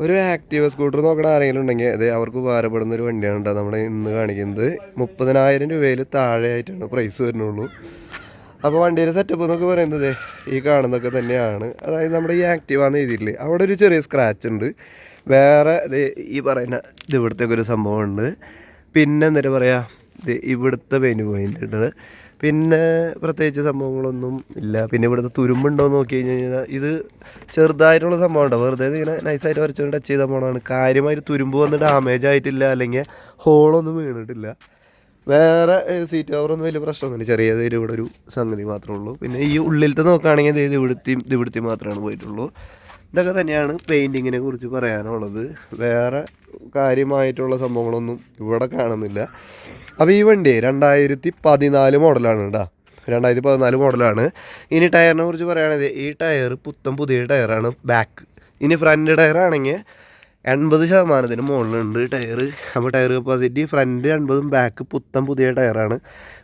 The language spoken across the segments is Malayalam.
ഒരു ആക്ടിവ സ്കൂട്ടർ നോക്കണ ആരെങ്കിലും ഉണ്ടെങ്കിൽ അത് അവർക്ക് ഉപകാരപ്പെടുന്ന ഒരു വണ്ടിയാണ് കേട്ടോ. നമ്മൾ ഇന്ന് കാണിക്കുന്നത്. മുപ്പതിനായിരം രൂപയിൽ താഴെയായിട്ടാണ് പ്രൈസ് വരുന്നുള്ളൂ. അപ്പോൾ വണ്ടിയുടെ സെറ്റപ്പ് എന്നൊക്കെ പറയുന്നത് ഈ കാണുന്നൊക്കെ തന്നെയാണ്. അതായത് നമ്മുടെ ഈ ആക്റ്റീവ എന്ന് എഴുതിയിട്ടില്ലേ? അവിടെ ഒരു ചെറിയ സ്ക്രാച്ച് ഉണ്ട്. വേറെ ഈ പറയുന്ന ഇത് ഇവിടുത്തെ ഒരു സംഭവമുണ്ട്. പിന്നെ എന്താ പറയുക ഇത് ഇവിടുത്തെ പെയിന്റ് പോയിന്റ് ഉണ്ട് പിന്നെ പ്രത്യേകിച്ച് സംഭവങ്ങളൊന്നും ഇല്ല. പിന്നെ ഇവിടുത്തെ തുരുമ്പുണ്ടോ എന്ന് നോക്കി കഴിഞ്ഞ് കഴിഞ്ഞാൽ ഇത് ചെറുതായിട്ടുള്ള സംഭവം ഉണ്ടോ വെറുതെ ഇങ്ങനെ നൈസായിട്ട് വരച്ചുകൊണ്ട് ടച്ച് ചെയ്ത സംഭവമാണ്. കാര്യമായിട്ട് തുരുമ്പ് വന്ന് ഡാമേജ് ആയിട്ടില്ല അല്ലെങ്കിൽ ഹോളൊന്നും വീണിട്ടില്ല. വേറെ സീറ്റ് കവറൊന്നും വലിയ പ്രശ്നമൊന്നുമില്ല. ചെറിയ ഇവിടെ ഒരു സംഗതി മാത്രമേ ഉള്ളൂ. പിന്നെ ഈ ഉള്ളിലത്തെ നോക്കുകയാണെങ്കിൽ ഇത് ഇവിടുത്തെയും ഇവിടുത്തെ മാത്രമാണ് പോയിട്ടുള്ളൂ. ഇതൊക്കെ തന്നെയാണ് പെയിന്റിങ്ങിനെ കുറിച്ച് പറയാനുള്ളത്. വേറെ കാര്യമായിട്ടുള്ള സംഭവങ്ങളൊന്നും ഇവിടെ കാണുന്നില്ല. അപ്പോൾ ഈ വണ്ടി രണ്ടായിരത്തി പതിനാല് മോഡലാണ് കേട്ടോ രണ്ടായിരത്തി പതിനാല് മോഡലാണ് ഇനി ടയറിനെ കുറിച്ച് പറയുകയാണെങ്കിൽ ഈ ടയർ പുത്തൻ പുതിയ ടയറാണ് ബാക്ക് ഇനി ഫ്രണ്ട് ടയർ ആണെങ്കിൽ എൺപത് ശതമാനത്തിന് മുകളിലുണ്ട് ടയർ അപ്പോൾ ടയർ കപ്പാസിറ്റി ഫ്രണ്ട് എൺപതും ബാക്ക് പുത്തൻ പുതിയ ടയറാണ്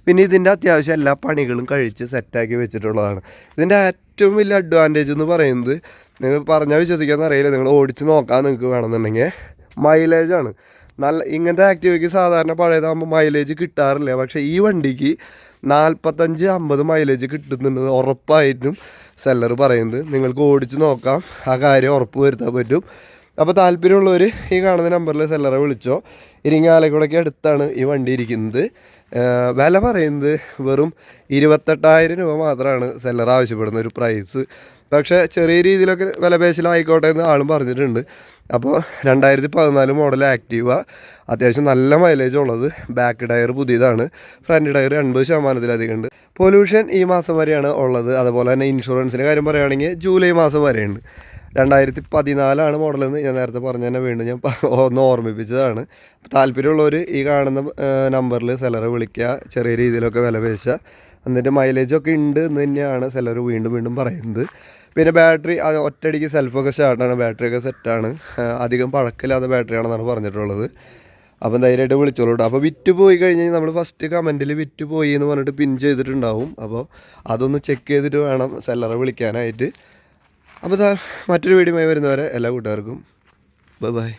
പിന്നെ ഇതിന്റെ അത്യാവശ്യം എല്ലാ പണികളും കഴിച്ച് സെറ്റാക്കി വെച്ചിട്ടുള്ളതാണ്. ഇതിന്റെ ഏറ്റവും വലിയ അഡ്വാന്റേജ് എന്ന് പറയുന്നത് നിങ്ങൾ പറഞ്ഞാൽ വിശ്വസിക്കാമെന്ന് അറിയില്ല. നിങ്ങൾ ഓടിച്ച് നോക്കാൻ നിങ്ങൾക്ക് വേണമെന്നുണ്ടെങ്കിൽ മൈലേജാണ് നല്ല ഇങ്ങനത്തെ ആക്റ്റീവയ്ക്ക് സാധാരണ പഴയതാകുമ്പോൾ മൈലേജ് കിട്ടാറില്ല. പക്ഷേ ഈ വണ്ടിക്ക് നാൽപ്പത്തഞ്ച് അമ്പത് മൈലേജ് കിട്ടുന്നുണ്ട് ഉറപ്പായിട്ടും സെല്ലർ പറയുന്നത്. നിങ്ങൾക്ക് ഓടിച്ച് നോക്കാം. ആ കാര്യം ഉറപ്പ് വരുത്താൻ പറ്റും. അപ്പോൾ താല്പര്യമുള്ളവർ ഈ കാണുന്ന നമ്പറിൽ സെല്ലറെ വിളിച്ചോ. ഇരിങ്ങാലക്കുടയ്ക്ക് അടുത്താണ് ഈ വണ്ടി ഇരിക്കുന്നത്. വില പറയുന്നത് വെറും ഇരുപത്തെട്ടായിരം രൂപ മാത്രമാണ് സെല്ലർ ആവശ്യപ്പെടുന്ന ഒരു പ്രൈസ് പക്ഷേ ചെറിയ രീതിയിലൊക്കെ വില പേശലായിക്കോട്ടെ എന്ന് ആളും പറഞ്ഞിട്ടുണ്ട്. അപ്പോൾ രണ്ടായിരത്തി പതിനാല് മോഡൽ ആക്റ്റീവ. അത്യാവശ്യം നല്ല മൈലേജ് ഉള്ളത്. ബാക്ക് ടയർ പുതിയതാണ്. ഫ്രണ്ട് ടയർ എൺപത് ശതമാനത്തിലധികം ഉണ്ട്. പൊല്യൂഷൻ ഈ മാസം വരെയാണ് ഉള്ളത്. അതുപോലെ തന്നെ ഇൻഷുറൻസിന്റെ കാര്യം പറയുകയാണെങ്കിൽ ജൂലൈ മാസം വരെയുണ്ട്. രണ്ടായിരത്തി പതിനാലാണ് മോഡലെന്ന് ഞാൻ നേരത്തെ പറഞ്ഞു തന്നെ വീണ്ടും ഞാൻ ഒന്ന് ഓർമ്മിപ്പിച്ചതാണ്. താല്പര്യമുള്ളവർ ഈ കാണുന്ന നമ്പറിൽ സെലറെ വിളിക്കുക ചെറിയ രീതിയിലൊക്കെ വില പേശുക. എന്നിട്ട് മൈലേജൊക്കെ ഉണ്ട് എന്ന് തന്നെയാണ് സെലർ വീണ്ടും വീണ്ടും പറയുന്നത്. പിന്നെ ബാറ്ററി ഒറ്റയടിക്ക് സെൽഫൊക്കെ സ്റ്റാർട്ടാണ് ബാറ്ററിയൊക്കെ സെറ്റാണ് അധികം പഴക്കമില്ലാത്ത ബാറ്ററിയാണെന്നാണ് പറഞ്ഞിട്ടുള്ളത്. അപ്പം ധൈര്യമായിട്ട് വിളിച്ചോളൂ കേട്ടോ അപ്പോൾ വിറ്റ് പോയി കഴിഞ്ഞ് കഴിഞ്ഞാൽ നമ്മൾ ഫസ്റ്റ് കമന്റിൽ വിറ്റ് പോയി എന്ന് പറഞ്ഞിട്ട് പിൻ ചെയ്തിട്ടുണ്ടാവും. അപ്പോൾ അതൊന്ന് ചെക്ക് ചെയ്തിട്ട് വേണം സെല്ലറെ വിളിക്കാനായിട്ട്. അപ്പോൾ മറ്റൊരു വീഡിയോ വരുന്നവരെ എല്ലാ കൂട്ടുകാർക്കും ബൈ ബൈ.